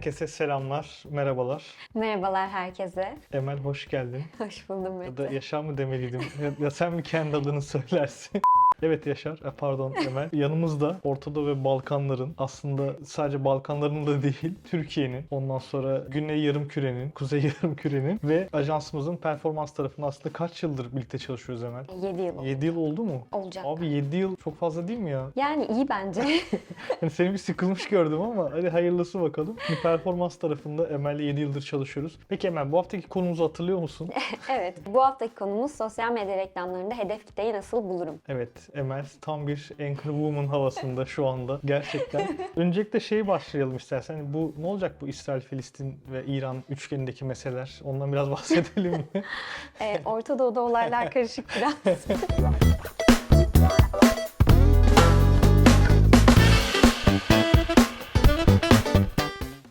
Herkese selamlar, merhabalar. Merhabalar herkese. Emel hoş geldin. Hoş buldum Ya da Mete. Yaşar mı demeliydim? Ya, ya sen mi kendi adını söylersin? Evet Yaşar, e, pardon Emel. Yanımızda Orta Doğu ve Balkanların aslında sadece Balkanların da değil, Türkiye'nin, ondan sonra Güney Yarımküre'nin, Kuzey Yarımküre'nin ve ajansımızın performans tarafında aslında kaç yıldır birlikte çalışıyoruz Emel? 7 yıl 7 yıl oldu mu? olacak. Abi 7 yıl çok fazla değil mi ya? Yani iyi bence. Hani seni bir sıkılmış gördüm ama hadi hayırlısı bakalım. Performans tarafında Emel'le 7 yıldır çalışıyoruz. Peki Emel bu haftaki konumuzu hatırlıyor musun? evet. Bu haftaki konumuz sosyal medya reklamlarında hedef kitleyi nasıl bulurum? Evet Emel tam bir Anchor Woman havasında şu anda gerçekten. Öncelikle şeyi başlayalım istersen. Hani bu ne olacak bu İsrail, Filistin ve İran üçgenindeki meseleler? Ondan biraz bahsedelim mi? Ee, Orta Doğu'da olaylar karışık biraz.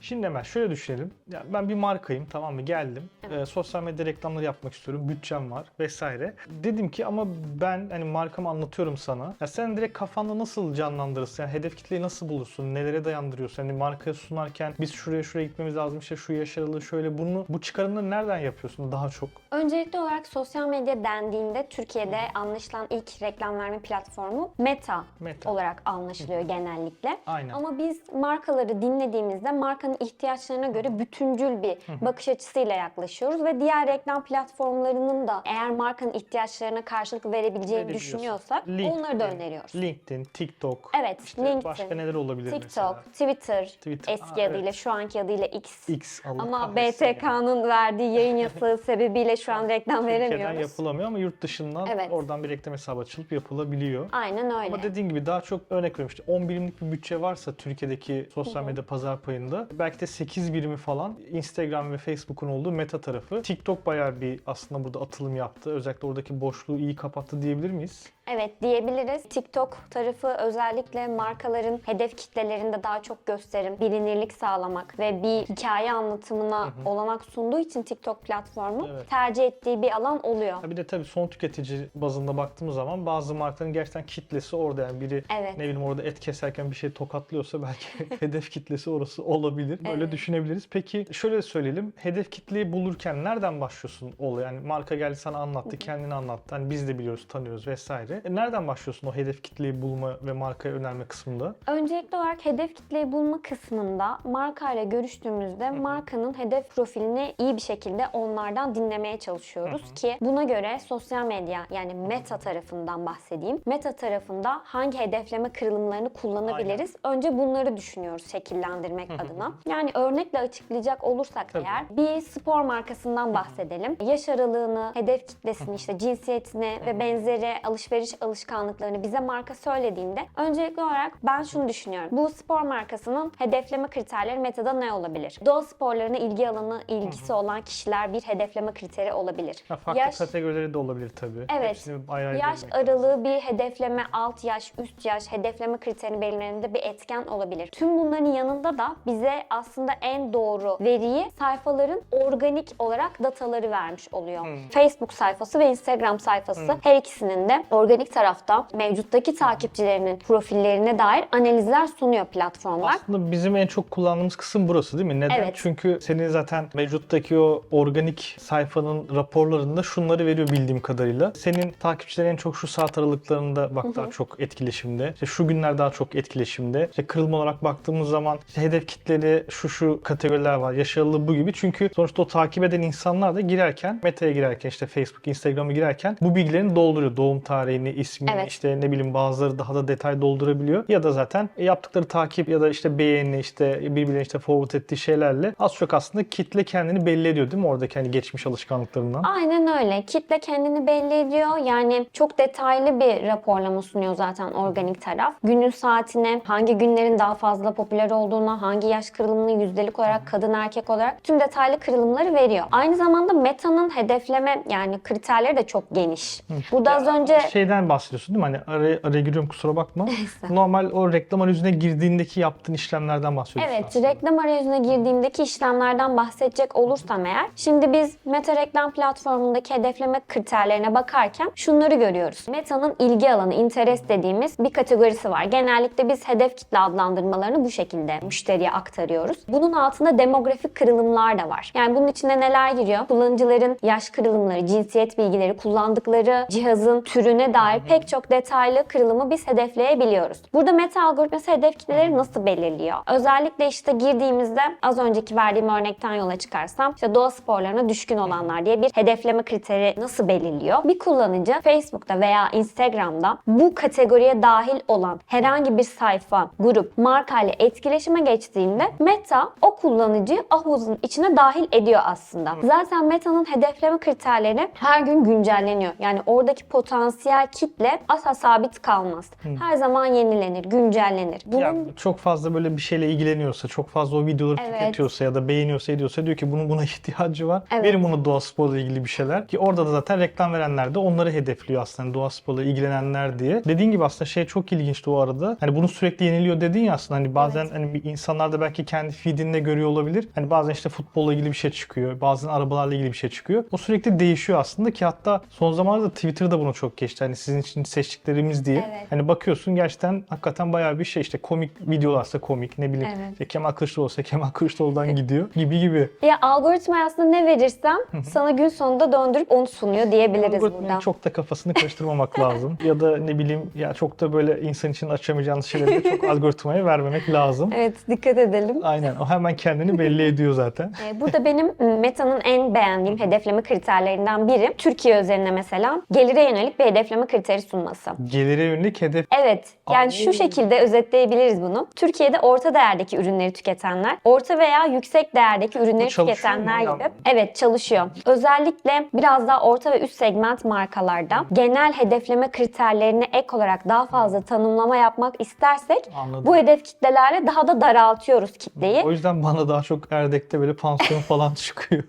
Şimdi Emel şöyle düşünelim. Ya ben bir markayım tamam mı geldim. Evet. Ee, sosyal medya reklamları yapmak istiyorum. Bütçem var vesaire. Dedim ki ama ben hani markamı anlatıyorum sana. Ya sen direkt kafanda nasıl canlandırırsın? Yani hedef kitleyi nasıl bulursun? Nelere dayandırıyorsun? Hani markaya sunarken biz şuraya şuraya gitmemiz lazım. işte şu yaş aralığı şöyle bunu bu çıkarımları nereden yapıyorsun daha çok? Öncelikli olarak sosyal medya dendiğinde Türkiye'de anlaşılan ilk reklam verme platformu Meta, Meta. olarak anlaşılıyor genellikle. Aynen. Ama biz markaları dinlediğimizde markanın ihtiyaçlarına göre bütüncül bir bakış açısıyla yaklaşıyoruz ve diğer reklam platformlarının da eğer markanın ihtiyaçlarına karşılık verebileceğini düşünüyorsak LinkedIn, onları da öneriyoruz. LinkedIn, TikTok. Evet, işte LinkedIn, Başka neler olabilir TikTok, mesela? Twitter, Twitter, eski aa, adıyla evet. şu anki adıyla X. X Allah Ama. BTK'nın verdiği yayın yasağı sebebiyle şu an reklam Türkiye'den veremiyoruz. yapılamıyor ama yurt dışından Evet. oradan bir reklam hesabı açılıp yapılabiliyor. Aynen öyle. Ama dediğin gibi daha çok örnek işte 10 birimlik bir bütçe varsa Türkiye'deki sosyal medya pazar payında belki de 8 birimi falan Instagram ve Facebook'un olduğu meta tarafı. TikTok bayağı bir aslında burada atılım yaptı. Özellikle oradaki boşluğu iyi kapattı diyebilir miyiz? Evet diyebiliriz. TikTok tarafı özellikle markaların hedef kitlelerinde daha çok gösterim, bilinirlik sağlamak ve bir hikaye anlatımına olanak sunduğu için TikTok platformu Evet. tercih ettiği bir alan oluyor. Ha bir de tabii son tüketici bazında baktığımız zaman bazı markaların gerçekten kitlesi orada yani biri Evet. ne bileyim orada et keserken bir şey tokatlıyorsa belki hedef kitlesi orası olabilir. Böyle Evet. düşünebiliriz. Peki şöyle söyleyelim. Hedef kitleyi bulurken nereden başlıyorsun olay? Yani marka geldi sana anlattı, kendini anlattı. Hani biz de biliyoruz, tanıyoruz vesaire. E nereden başlıyorsun o hedef kitleyi bulma ve markaya önerme kısmında? Öncelikli olarak hedef kitleyi bulma kısmında markayla görüştüğümüzde markanın hedef profilini iyi bir şekilde onlardan dinlemeye çalışıyoruz ki buna göre sosyal medya yani meta tarafından bahsedeyim. Meta tarafında hangi hedefleme kırılımlarını kullanabiliriz? Önce bunları düşünüyoruz şekillendirmek adına. Yani örnekle açıklayacak olursak Tabii. eğer bir spor markasından bahsedelim. Yaş aralığını, hedef kitlesini, işte cinsiyetini ve benzeri alışveriş alışkanlıklarını bize marka söylediğinde öncelikli olarak ben şunu düşünüyorum. Bu spor markasının hedefleme kriterleri metada ne olabilir? Doğa sporlarına ilgi alanı, ilgisi olan kişiler bir hedefleme kriteri olabilir. Ha, farklı Yaş- kategorileri de olabilir tabii. Evet. Hepsini ayrı ayrı Yaş aralığı bir hedefleme, alt yaş, üst yaş hedefleme kriterini belirlemede bir etken olabilir. Tüm bunların yanında da bize aslında en doğru veriyi sayfaların organik olarak dataları vermiş oluyor. Hmm. Facebook sayfası ve Instagram sayfası her ikisinin de organik tarafta mevcuttaki takipçilerinin profillerine dair analizler sunuyor platformlar. Aslında bizim en çok kullandığımız kısım burası değil mi? Neden? Evet. Çünkü senin zaten mevcuttaki o organik sayfanın raporlarında şunları veriyor bildiğim kadarıyla. Senin takipçilerin en çok şu saat aralıklarında bak daha çok etkileşimde. İşte şu günler daha çok etkileşimde. İşte kırılma olarak baktığımız zaman işte hedef kitleri şu şu kategoriler var. Yaş aralığı bu gibi. Çünkü sonuçta o takip eden insanlar da girerken, Meta'ya girerken işte Facebook, Instagram'a girerken bu bilgilerini dolduruyor. Doğum tarihini, ismini, Evet. işte ne bileyim bazıları daha da detay doldurabiliyor. Ya da zaten yaptıkları takip ya da işte beğeni işte birbirine işte forward ettiği şeylerle az çok aslında kitle kendini belli ediyor değil mi oradaki hani geçmiş alışkanlıklarından? Aynen öyle. Kitle kendini belli ediyor. Yani çok detaylı bir raporlama sunuyor zaten organik taraf. Günün saatine, hangi günlerin daha fazla popüler olduğuna, hangi yaş kırılımını yüzdelik olarak kadın erkek olarak tüm detaylı kırılımları veriyor. Aynı zamanda Meta'nın hedefleme yani kriterleri de çok geniş. Burada az önce Şey şeyden bahsediyorsun değil mi? Hani araya, araya giriyorum kusura bakma. Normal o reklam arayüzüne girdiğindeki yaptığın işlemlerden bahsediyorsun Evet, aslında. reklam arayüzüne girdiğimdeki işlemlerden bahsedecek olursam eğer, şimdi biz Meta reklam platformundaki hedefleme kriterlerine bakarken şunları görüyoruz. Meta'nın ilgi alanı, interest dediğimiz bir kategorisi var. Genellikle biz hedef kitle adlandırmalarını bu şekilde müşteriye aktarıyoruz. Bunun altında demografik kırılımlar da var. Yani bunun içine neler giriyor? Kullanıcıların yaş kırılımları, cinsiyet bilgileri, kullandıkları cihazın türüne dair pek çok detaylı kırılımı biz hedefleyebiliyoruz. Burada meta algoritması hedef kitleleri nasıl belirliyor? Özellikle işte girdiğimizde az önceki verdiğim örnekten yola çıkarsam işte doğa sporlarına düşkün olanlar diye bir hedefleme kriteri nasıl belirliyor? Bir kullanıcı Facebook'ta veya Instagram'da bu kategoriye dahil olan herhangi bir sayfa, grup, marka ile etkileşime geçtiğinde Meta o kullanıcıyı havuzun içine dahil ediyor aslında. Zaten Meta'nın hedefleme kriterleri her gün güncelleniyor. Yani oradaki potansiyel kitle asla sabit kalmaz. Her zaman yenilenir, güncellenir. Bunun Ya çok fazla böyle bir şeyle ilgileniyorsa, çok fazla o videoları Evet. tüketiyorsa ya da beğeniyorsa ediyorsa diyor ki bunun buna ihtiyacı var. Evet. Verin bunu doğa sporla ilgili bir şeyler. Ki orada da zaten reklam verenler de onları hedefliyor aslında doğa sporla ilgilenenler diye. Dediğin gibi aslında şey çok ilginçti o arada. Hani bunu sürekli yeniliyor dedin ya aslında hani bazen Evet. hani insanlar da belki kendi feedinde görüyor olabilir. Hani bazen işte futbolla ilgili bir şey çıkıyor. Bazen arabalarla ilgili bir şey çıkıyor. O sürekli değişiyor aslında ki hatta son zamanlarda Twitter'da bunu çok geçti. Hani sizin için seçtiklerimiz diye. Evet. Hani bakıyorsun gerçekten hakikaten bayağı bir şey işte komik videolarsa komik ne bileyim Evet. işte Kemal Kılıçdaroğlu olsa Kemal Kılıçdaroğlu'dan gidiyor gibi gibi. ya algoritma aslında ne verirsem sana gün sonunda döndürüp onu sunuyor diyebiliriz Algoritmanın burada. çok da kafasını karıştırmamak lazım. Ya da ne bileyim ya çok da böyle insan için açamayacağınız şeyleri de çok algoritmaya vermemek lazım. Evet dikkat edelim. Aynen o hemen kendini belli ediyor zaten. Ee, Burada benim Meta'nın en beğendiğim hedefleme kriterlerinden biri Türkiye üzerine mesela gelire yönelik bir hedefleme kriteri sunması. Gelire yönelik hedef Evet, yani Aa. şu şekilde özetleyebiliriz bunu. Türkiye'de orta değerdeki ürünleri tüketenler, orta veya yüksek değerdeki ürünleri tüketenler gibi. Evet, çalışıyor. Özellikle biraz daha orta ve üst segment markalarda genel hedefleme kriterlerine ek olarak daha fazla tanımlama yapmak istersek Anladım. bu hedef kitlelerle daha da daraltıyoruz kitleyi. O yüzden bana daha çok Erdek'te böyle pansiyon falan çıkıyor.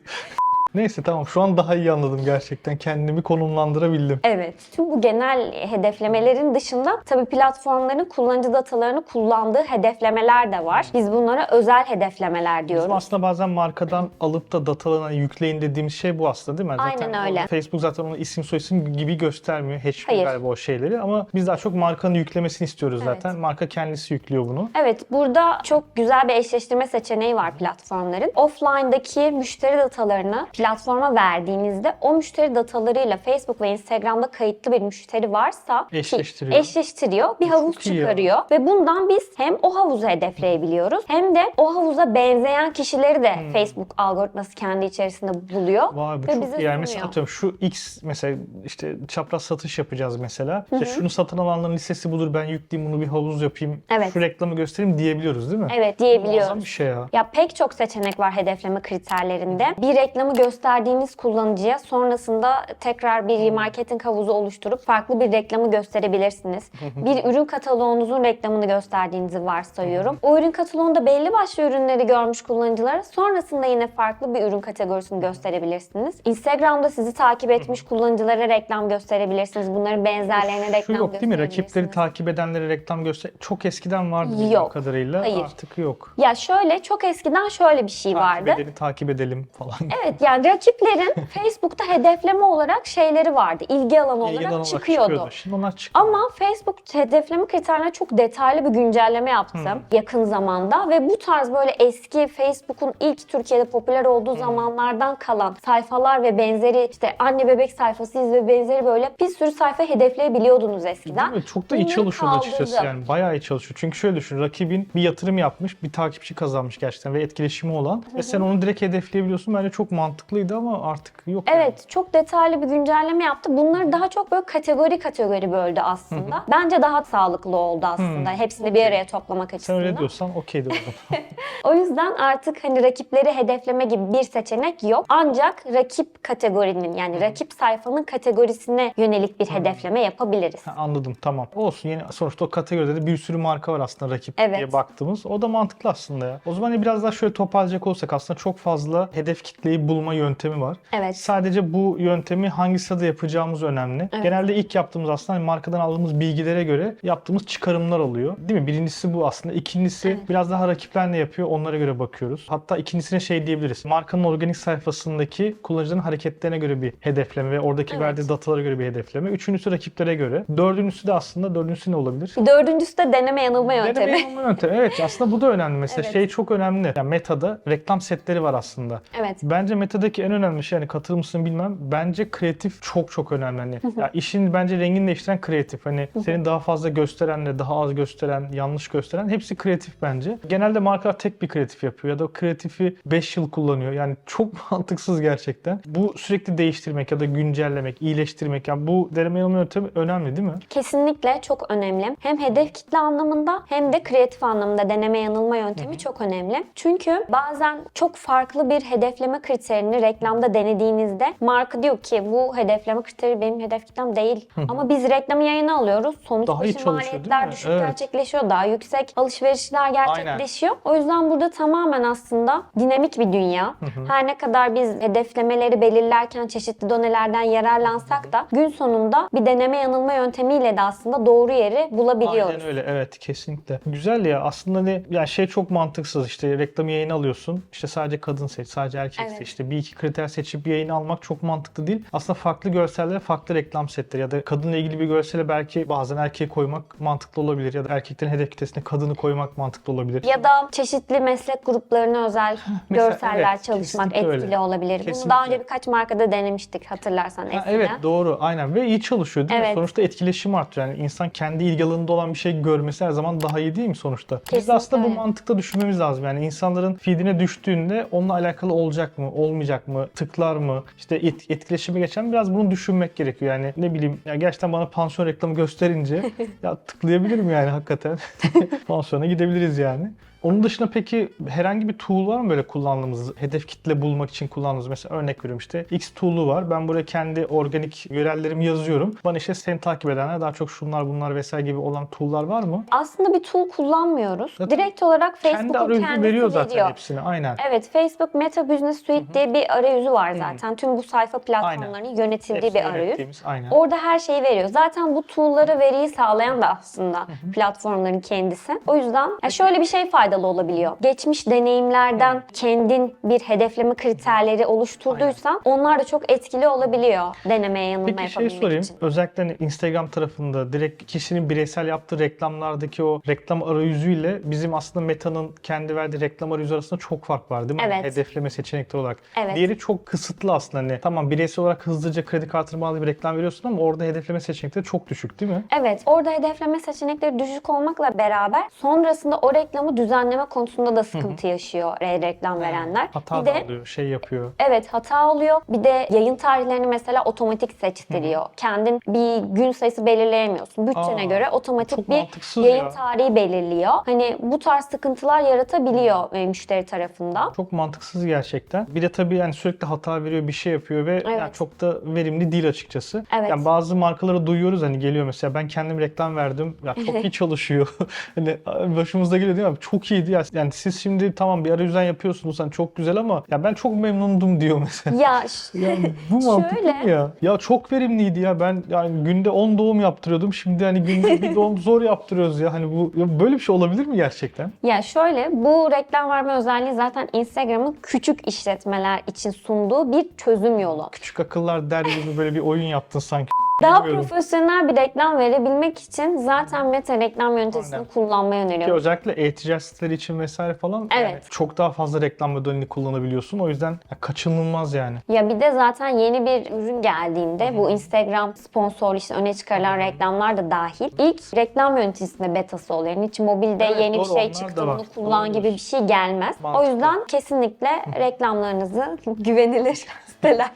Neyse tamam şu an daha iyi anladım gerçekten. Kendimi konumlandırabildim. Evet. Tüm bu genel hedeflemelerin dışında tabii platformların kullanıcı datalarını kullandığı hedeflemeler de var. Biz bunlara özel hedeflemeler Bizim diyoruz. aslında bazen markadan alıp da datalarına yükleyin dediğimiz şey bu aslında değil mi? Aynen zaten öyle. Facebook zaten onu isim soyisim gibi göstermiyor. Hiç Hayır. galiba o şeyleri ama biz daha çok markanın yüklemesini istiyoruz Evet. zaten. Marka kendisi yüklüyor bunu. Evet, burada çok güzel bir eşleştirme seçeneği var platformların. Offline'daki müşteri datalarını platforma verdiğinizde o müşteri datalarıyla Facebook ve Instagram'da kayıtlı bir müşteri varsa Eşleştiriyor. eşleştiriyor, bir Çok havuz ya. çıkarıyor ve bundan biz hem o havuzu hedefleyebiliyoruz hem de o havuza benzeyen kişileri de Facebook algoritması kendi içerisinde buluyor Hmm. Vay bu ve çok bize. Yani mesela atıyorum şu X mesela işte çapraz satış yapacağız mesela. İşte şunu satın alanların listesi budur ben yükleyeyim bunu bir havuz yapayım. Evet. Şu reklamı göstereyim diyebiliyoruz değil mi? Evet Muazzam diyebiliyoruz. bir şey ya. Ya pek çok seçenek var hedefleme kriterlerinde. Bir reklamı gösterdiğiniz kullanıcıya sonrasında tekrar bir remarketing havuzu oluşturup farklı bir reklamı gösterebilirsiniz. bir ürün kataloğunuzun reklamını gösterdiğinizi varsayıyorum. O ürün kataloğunda belli başlı ürünleri görmüş kullanıcılara sonrasında yine farklı bir ürün kategorisini gösterebilirsiniz. Instagram'da sizi takip etmiş kullanıcılara reklam gösterebilirsiniz. Bunların benzerlerine Şu reklam yok değil mi? Rakipleri takip edenlere reklam göster. Çok eskiden vardı bildiğim Yok, kadarıyla. hayır. Artık yok. Ya şöyle çok eskiden şöyle bir şey Takip vardı. edelim, takip edelim falan. Evet yani rakiplerin Facebook'ta hedefleme olarak şeyleri vardı. İlgi alanı olarak İlgi alanı olarak çıkıyordu. Şimdi onlar çıkıyor. Ama Facebook hedefleme kriterlerine çok detaylı bir güncelleme yaptı yakın zamanda ve bu tarz böyle eski Facebook'un ilk Türkiye'de popüler olduğu zamanlardan kalan sayfalar ve benzeri işte anne bebek sayfasıyız ve benzeri böyle bir sürü sayfa hedefleyebiliyordunuz eskiden. Değil mi? Çok da iyi çalışıyordu açıkçası yani. Bayağı iyi çalışıyor. Çünkü şöyle düşün. Rakibin bir yatırım yapmış, bir takipçi kazanmış gerçekten ve etkileşimi olan. Ve sen onu direkt hedefleyebiliyorsun. Bence çok mantıklıydı ama artık yok. yani. Evet, çok detaylı bir güncelleme yaptı. Bunları daha çok böyle kategori kategori böldü aslında. Bence daha sağlıklı oldu aslında. Hepsini bir araya toplamak Sen açısından. öyle diyorsan okeydir o zaman. O yüzden artık hani rakipleri hedefleme gibi bir seçenek yok. Ancak rakip kategorinin yani rakip sayfanın kategorisine yönelik bir hedefleme yapabiliriz. Ha, Anladım tamam. Olsun yeni sonuçta o kategoride de bir sürü marka var aslında rakip Evet. diye baktığımız. O da mantıklı aslında ya. O zaman biraz daha şöyle toparlayacak olsak aslında çok fazla hedef kitleyi bulma yöntemi var. Evet. Sadece bu yöntemi hangi sırada yapacağımız önemli. Evet. Genelde ilk yaptığımız aslında hani markadan aldığımız bilgilere göre yaptığımız çıkarımlar oluyor. Değil mi? Birincisi bu aslında. İkincisi Evet. biraz daha rakipler ne yapıyor onlara göre bakıyoruz. Hatta ikincisine şey diyebiliriz. Markanın organik sayfasındaki kullanıcıların hareketlerine göre bir hedefleme ve oradaki Evet. verdiği datalara göre bir hedefleme. Üçüncüsü rakiplere göre. Dördüncüsü de aslında dördüncüsü ne olabilir? Dördüncüsü de deneme yanılma yöntemi. Deneme yanılma yöntemi. Evet aslında bu da önemli. Mesela Evet. şey çok önemli. Yani Meta'da reklam setleri var aslında. Evet. Bence Meta'daki en önemli şey yani katılır mısın bilmem. Bence kreatif çok çok önemli. Hani ya işin bence rengini değiştiren kreatif. Hani seni daha fazla gösterenle daha az gösteren, yanlış gösteren hepsi kreatif bence. Genelde markalar tek bir kreatif yapıyor ya da o kreatifi 5 yıl kullanıyor. Yani çok mantıksız gerçekten. Bu sürekli değiştirmek ya da güncellemek, iyileştirmek. Yani bu deneme yanılma yöntemi önemli değil mi? Kesinlikle çok önemli. Hem hedef kitle anlamında hem de kreatif anlamda deneme yanılma yöntemi çok önemli. Çünkü bazen çok farklı bir hedefleme kriterini reklamda denediğinizde marka diyor ki bu hedefleme kriteri benim hedef kitlem değil. Ama biz reklamı yayına alıyoruz. Sonuç Daha iyi dışı maliyetler düşük Evet. gerçekleşiyor. Daha yüksek alışverişler gerçekleşiyor. O yüzden burada tamamen aslında dinamik bir dünya. Her ne kadar biz hedeflemeleri belirlerken çeşitli donelerden yararlansak da gün sonunda bir deneme yanılma yöntemiyle de aslında doğru yeri bulabiliyoruz. Aynen öyle evet kesinlikle. Güzel ya aslında hani ya şey çok mantıksız işte reklamı yayına alıyorsun işte sadece kadın seç sadece erkek Evet. seç işte bir iki kriter seçip yayına almak çok mantıklı değil. Aslında farklı görsellere farklı reklam setleri ya da kadınla ilgili bir görsele belki bazen erkeği koymak mantıklı olabilir ya da erkeklerin hedef kitlesine kadını koymak mantıklı olabilir. Ya da çeşitli meslek gruplarına özel Mesela görseller evet, çalışmak kesinlikle öyle. etkili olabilir. Bunu Kesinlikle. daha önce birkaç markada denemiştik hatırlarsan Ha, eskiden. evet doğru aynen ve iyi çalışıyor değil mi? Evet. Sonuçta etkileşim artıyor. Yani insan kendi ilgi alanında olan bir şey görmesi her zaman daha iyi değil mi sonuçta? Biz Kesinlikle aslında bu öyle. mantıkla düşünmemiz lazım. Yani insanların feedine düştüğünde onunla alakalı olacak mı, olmayacak mı, tıklar mı, işte et, etkileşime geçen biraz bunu düşünmek gerekiyor. Yani ne bileyim ya gerçekten bana pansiyon reklamı gösterince ya tıklayabilirim yani hakikaten. Pansiyona gidebiliriz yani. Onun dışında peki herhangi bir tool var mı böyle kullandığımız, hedef kitle bulmak için kullandığımız? Mesela örnek veriyorum işte X tool'u var. Ben buraya kendi organik yörellerimi yazıyorum. Bana işte seni takip edenler daha çok şunlar bunlar vesaire gibi olan tool'lar var mı? Aslında bir tool kullanmıyoruz. Zaten Direkt olarak Kendi Facebook'un arayüzü kendisi veriyor zaten veriyor. hepsini. Aynen. Evet, Facebook Meta Business Suite diye bir arayüzü var zaten. Tüm bu sayfa platformlarının yönetildiği Hepsini bir arayüz. Aynen. Orada her şeyi veriyor. Zaten bu tool'lara veriyi sağlayan da aslında platformların kendisi. O yüzden ya şöyle bir şey faydalı olabiliyor. Geçmiş deneyimlerden kendin bir hedefleme kriterleri oluşturduysan onlar da çok etkili olabiliyor denemeye yanılma Peki şey yapabilmek sorayım. için. Özellikle hani Instagram tarafında direkt kişinin bireysel yaptığı reklamlardaki o reklam arayüzüyle bizim aslında Meta'nın kendi verdiği reklam arayüzü arasında çok fark var değil mi? Hani Evet. hedefleme seçenekleri olarak. Evet. Diğeri çok kısıtlı aslında. Hani tamam bireysel olarak hızlıca kredi kartına bağlı bir reklam veriyorsun ama orada hedefleme seçenekleri çok düşük değil mi? Evet, orada hedefleme seçenekleri düşük olmakla beraber sonrasında o reklamı düzenleme konusunda da sıkıntı yaşıyor re- reklam verenler. Hata bir de oluyor, şey yapıyor. Evet hata oluyor. Bir de yayın tarihlerini mesela otomatik seçtiriyor. Kendin bir gün sayısı belirleyemiyorsun. Bütçene Aa, göre otomatik bir yayın ya. tarihi belirliyor. Hani bu tarz sıkıntılar yaratabiliyor e, müşteri tarafından. Çok mantıksız gerçekten. Bir de tabii yani sürekli hata veriyor, bir şey yapıyor ve yani Evet. çok da verimli değil açıkçası. Evet. Yani bazı markaları duyuyoruz hani geliyor mesela ben kendim reklam verdim. Ya çok iyi çalışıyor. hani başımızda geliyor değil mi? Çok iyiydi ya. Yani siz şimdi tamam bir arayüzden yapıyorsunuz hani çok güzel ama ya ben çok memnundum diyor mesela. Ya Yani bu mantıklı Şöyle. mı ya? Ya çok verimliydi ya. Ben yani günde 10 doğum yaptırıyordum. Şimdi hani günde bir doğum zor yaptırıyoruz ya. Hani bu ya böyle bir şey olabilir mi gerçekten? ya şöyle bu reklam verme özelliği zaten Instagram'ın küçük işletmeler için sunduğu bir çözüm yolu. Küçük akıllar der gibi böyle bir oyun yaptın sanki. Daha Bilmiyorum. profesyonel bir reklam verebilmek için zaten Meta reklam yöneticini Aynen. kullanmayı Ki öneriyorum. özellikle e-ticaret siteleri için vesaire falan yani Evet. çok daha fazla reklam modelini kullanabiliyorsun. O yüzden ya kaçınılmaz yani. Ya bir de zaten yeni bir ürün geldiğinde bu Instagram sponsorlu işte öne çıkarılan reklamlar da dahil. İlk reklam yöneticisinde betası oluyor. Yani hiç mobilde Evet, yeni doğru, bir şey çıktı var. bunu kullan Doğru gibi bir şey gelmez. O Mantıklı. yüzden kesinlikle reklamlarınızı güvenilir siteler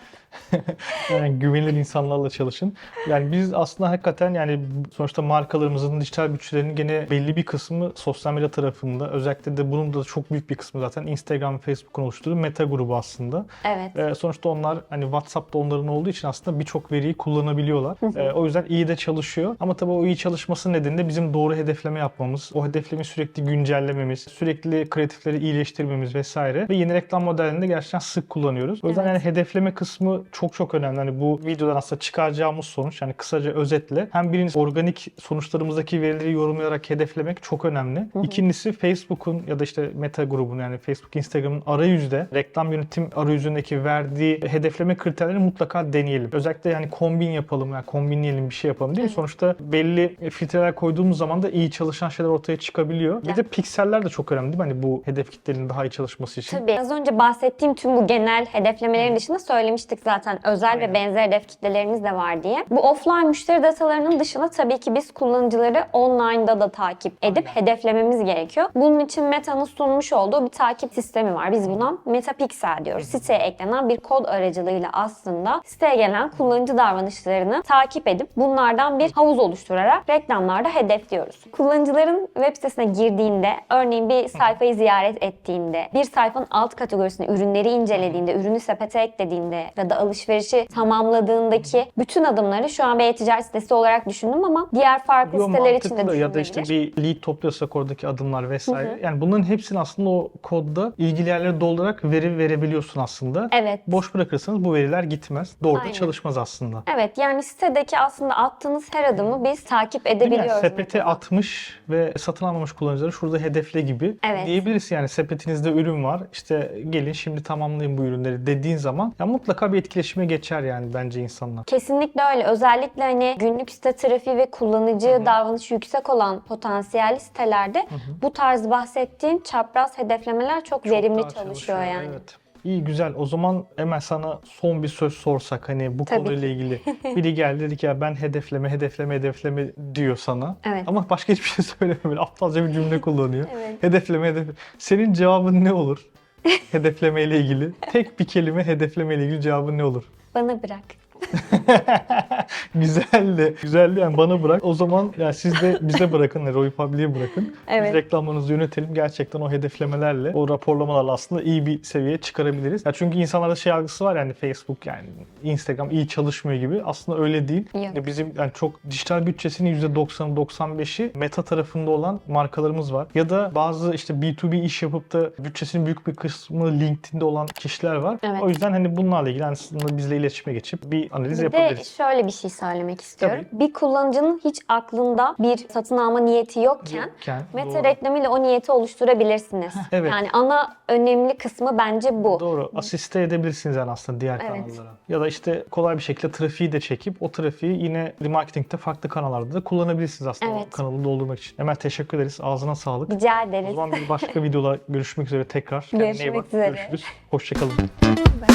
yani güvenilir insanlarla çalışın. Yani biz aslında hakikaten yani sonuçta markalarımızın dijital bütçelerinin gene belli bir kısmı sosyal medya tarafında. Özellikle de bunun da çok büyük bir kısmı zaten Instagram ve Facebook'un oluşturduğu meta grubu aslında. Evet. Ee, sonuçta onlar hani WhatsApp'ta onların olduğu için aslında birçok veriyi kullanabiliyorlar. Ee, o yüzden iyi de çalışıyor. Ama tabii o iyi çalışması nedeniyle bizim doğru hedefleme yapmamız, o hedeflemeyi sürekli güncellememiz, sürekli kreatifleri iyileştirmemiz vesaire ve yeni reklam modellerini de gerçekten sık kullanıyoruz. O yüzden Evet. yani hedefleme kısmı çok çok önemli. Hani bu videodan aslında çıkaracağımız sonuç yani kısaca özetle hem birincisi organik sonuçlarımızdaki verileri yorumlayarak hedeflemek çok önemli. İkincisi Facebook'un ya da işte Meta grubun yani Facebook, Instagram'ın arayüzde reklam yönetim arayüzündeki verdiği hedefleme kriterlerini mutlaka deneyelim. Özellikle yani kombin yapalım yani kombinleyelim bir şey yapalım değil mi? Sonuçta belli filtreler koyduğumuz zaman da iyi çalışan şeyler ortaya çıkabiliyor. Bir de pikseller de çok önemli değil mi? Hani bu hedef kitlenin daha iyi çalışması için. Tabii. Az önce bahsettiğim tüm bu genel hedeflemelerin dışında söylemiştik zaten özel Aynen. ve benzer hedef kitlelerimiz de var diye. Bu offline müşteri datalarının dışında tabii ki biz kullanıcıları online'da da takip edip Aynen. hedeflememiz gerekiyor. Bunun için Meta'nın sunmuş olduğu bir takip sistemi var. Biz buna Metapixel diyoruz. Siteye eklenen bir kod aracılığıyla aslında siteye gelen kullanıcı davranışlarını takip edip bunlardan bir havuz oluşturarak reklamlarda hedefliyoruz. Kullanıcıların web sitesine girdiğinde, örneğin bir sayfayı ziyaret ettiğinde, bir sayfanın alt kategorisinde ürünleri incelediğinde, ürünü sepete eklediğinde ya da alışverişi tamamladığındaki bütün adımları şu an bir e-ticaret sitesi olarak düşündüm ama diğer farklı Yo, siteler için de ya da işte bir lead topluyorsak oradaki adımlar vesaire. Yani bunların hepsini aslında o kodda ilgili yerlere doldurarak veri verebiliyorsun aslında. Evet. Boş bırakırsanız bu veriler gitmez. Doğru Aynen. da çalışmaz aslında. Evet yani sitedeki aslında attığınız her adımı biz takip mi? Yani edebiliyoruz. sepete mesela. atmış ve satın almamış kullanıcıları şurada hedefle gibi Evet. diyebiliriz yani sepetinizde ürün var işte gelin şimdi tamamlayın bu ürünleri dediğin zaman ya mutlaka bir etkileşime geçer yani bence insanlar. Kesinlikle öyle. Özellikle hani günlük site trafiği ve kullanıcı davranışı yüksek olan potansiyelli sitelerde bu tarz bahsettiğim çapraz hedeflemeler çok, verimli Daha çalışıyor, yani. Evet. İyi güzel. O zaman hemen sana son bir söz sorsak hani bu Tabii konuyla ilgili. Biri geldi dedi ki ya ben hedefleme, hedefleme, hedefleme diyor sana. Evet. Ama başka hiçbir şey söylemiyor. Aptalca bir cümle kullanıyor. Evet. Hedefleme, hedefleme. Senin cevabın ne olur? Hedefleme ile ilgili. Tek bir kelime hedefleme ile ilgili cevabın ne olur? Bana bırak. Güzeldi. Güzeldi yani bana bırak. O zaman yani siz de bize bırakın. yani Roy Publi'ye bırakın. Evet. Biz reklamlarınızı yönetelim. Gerçekten o hedeflemelerle, o raporlamalarla aslında iyi bir seviyeye çıkarabiliriz. Ya çünkü insanlarda şey algısı var yani Facebook yani Instagram iyi çalışmıyor gibi. Aslında öyle değil. Yok. Bizim yani çok dijital bütçesinin %90'ı 95'i meta tarafında olan markalarımız var. Ya da bazı işte B2B iş yapıp da bütçesinin büyük bir kısmı LinkedIn'de olan kişiler var. Evet. O yüzden hani bunlarla ilgili aslında bizle iletişime geçip bir analiz Bir de yapabiliriz. şöyle bir şey söylemek istiyorum. Bir kullanıcının hiç aklında bir satın alma niyeti yokken Yokken, Meta doğru. reklamıyla o niyeti oluşturabilirsiniz. evet. Yani ana önemli kısmı bence bu. Doğru. Asiste edebilirsiniz yani aslında diğer Evet. kanallara. Ya da işte kolay bir şekilde trafiği de çekip o trafiği yine remarketingte farklı kanallarda da kullanabilirsiniz aslında Evet. o kanalı doldurmak için. Hemen teşekkür ederiz. Ağzına sağlık. Rica O ederiz. zaman bir başka videoda görüşmek üzere tekrar. Görüşmek üzere. Görüşürüz. Hoşçakalın. Bye.